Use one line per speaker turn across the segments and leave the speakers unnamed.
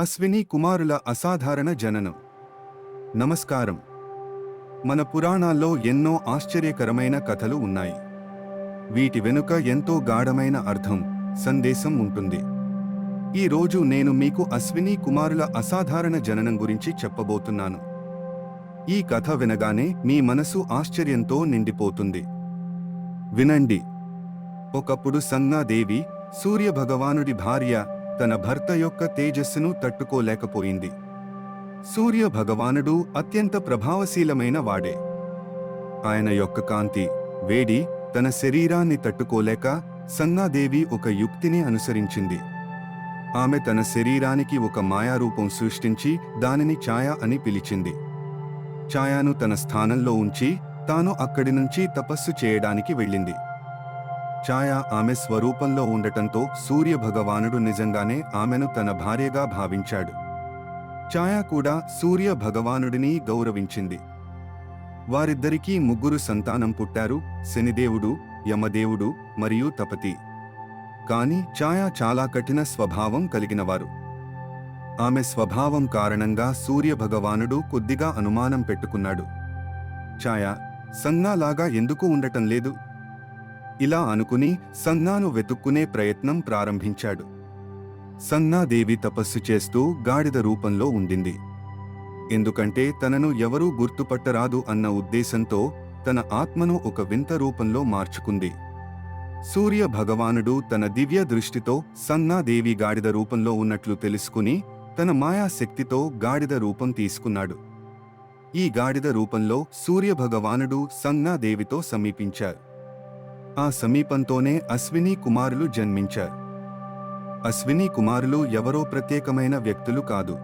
అశ్విని కుమారుల అసాధారణ జననం. నమస్కారం. మన పురాణాల్లో ఎన్నో ఆశ్చర్యకరమైన కథలు ఉన్నాయి. వీటి వెనుక ఎంతో గాఢమైన అర్థం సందేశం ఉంటుంది. ఈ రోజు నేను మీకు అశ్విని కుమారుల అసాధారణ జననం గురించి చెప్పబోతున్నాను. ఈ కథ వినగానే మీ మనసు ఆశ్చర్యంతో నిండిపోతుంది. వినండి. ఒకప్పుడు సంగాదేవి సూర్యభగవానుడి భార్య తన భర్త యొక్క తేజస్సును తట్టుకోలేకపోయింది. సూర్య భగవానుడు అత్యంత ప్రభావశీలమైన వాడే. ఆయన యొక్క కాంతి వేడి తన శరీరాన్ని తట్టుకోలేక సన్నాదేవి ఒక యుక్తిని అనుసరించింది. ఆమె తన శరీరానికి ఒక మాయారూపం సృష్టించి దానిని ఛాయ అని పిలిచింది. ఛాయాను తన స్థానంలో ఉంచి తాను అక్కడి నుంచి తపస్సు చేయడానికి వెళ్ళింది. ఛాయ ఆమె స్వరూపంలో ఉండటంతో సూర్య భగవానుడు నిజంగానే ఆమెను తన భార్యగా భావించాడు. ఛాయ కూడా సూర్య భగవానుడిని గౌరవించింది. వారిద్దరికీ ముగ్గురు సంతానం పుట్టారు శనిదేవుడు యమదేవుడు మరియు తపతి. కాని ఛాయ చాలా కఠిన స్వభావం కలిగినవారు. ఆమె స్వభావం కారణంగా సూర్య భగవానుడు కొద్దిగా అనుమానం పెట్టుకున్నాడు. ఛాయ సంగాలాగా ఎందుకు ఉండటం లేదు? ఇలా అనుకుని సంజ్ఞాను వెతుక్కునే ప్రయత్నం ప్రారంభించాడు. సన్నాదేవి తపస్సు చేస్తూ గాడిద రూపంలో ఉండింది. ఎందుకంటే తనను ఎవరూ గుర్తుపట్టరాదు అన్న ఉద్దేశంతో తన ఆత్మను ఒక వింత రూపంలో మార్చుకుంది. సూర్య భగవానుడు తన దివ్య దృష్టితో సన్నాదేవి గాడిద రూపంలో ఉన్నట్లు తెలుసుకుని తన మాయాశక్తితో గాడిద రూపం తీసుకున్నాడు. ఈ గాడిద రూపంలో సూర్య భగవానుడు సంజ్ఞాదేవితో సమీపించారు. ఆ సమీపంతోనే అశ్విని కుమారులు జన్మించారు. అశ్విని కుమారులు ఎవరో ప్రత్యేకమైన వ్యక్తులు కాదు.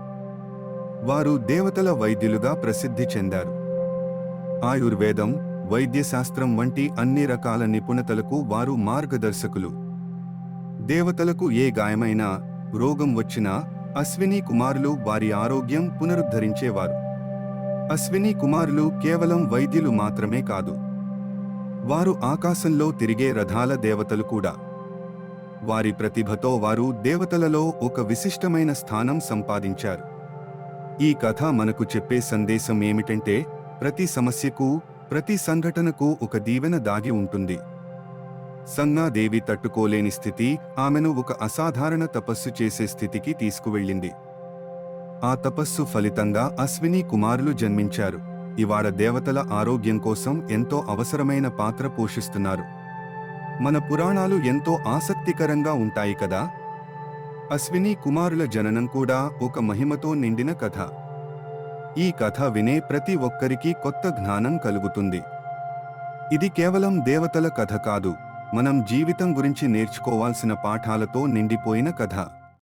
వారు దేవతల వైద్యులుగా ప్రసిద్ధి చెందారు. ఆయుర్వేదం వైద్యశాస్త్రం వంటి అన్ని రకాల నిపుణతలకు వారు మార్గదర్శకులు. దేవతలకు ఏ గాయమైనా రోగం వచ్చినా అశ్విని కుమారులు వారి ఆరోగ్యం పునరుద్ధరించేవారు. అశ్విని కుమారులు కేవలం వైద్యులు మాత్రమే కాదు. వారు ఆకాశంలో తిరిగే రథాల దేవతలు కూడా. వారి ప్రతిభతో వారు దేవతలలో ఒక విశిష్టమైన స్థానం సంపాదించారు. ఈ కథ మనకు చెప్పే సందేశం ఏమిటంటే ప్రతి సమస్యకు ప్రతి సంఘటనకు ఒక దీవెన దాగి ఉంటుంది. సన్నాదేవి తట్టుకోలేని స్థితి ఆమెను ఒక అసాధారణ తపస్సు చేసే స్థితికి తీసుకువెళ్ళింది. ఆ తపస్సు ఫలితంగా అశ్విని కుమారులు జన్మించారు. ఇవాళ దేవతల ఆరోగ్యం కోసం ఎంతో అవసరమైన పాత్ర పోషిస్తున్నారు. మన పురాణాలు ఎంతో ఆసక్తికరంగా ఉంటాయి కదా? అశ్విని కుమారుల జననం కూడా ఒక మహిమతో నిండిన కథ. ఈ కథ వినే ప్రతి ఒక్కరికి కొత్త జ్ఞానం కలుగుతుంది. ఇది కేవలం దేవతల కథ కాదు మనం జీవితం గురించి నేర్చుకోవాల్సిన పాఠాలతో నిండిపోయిన కథ.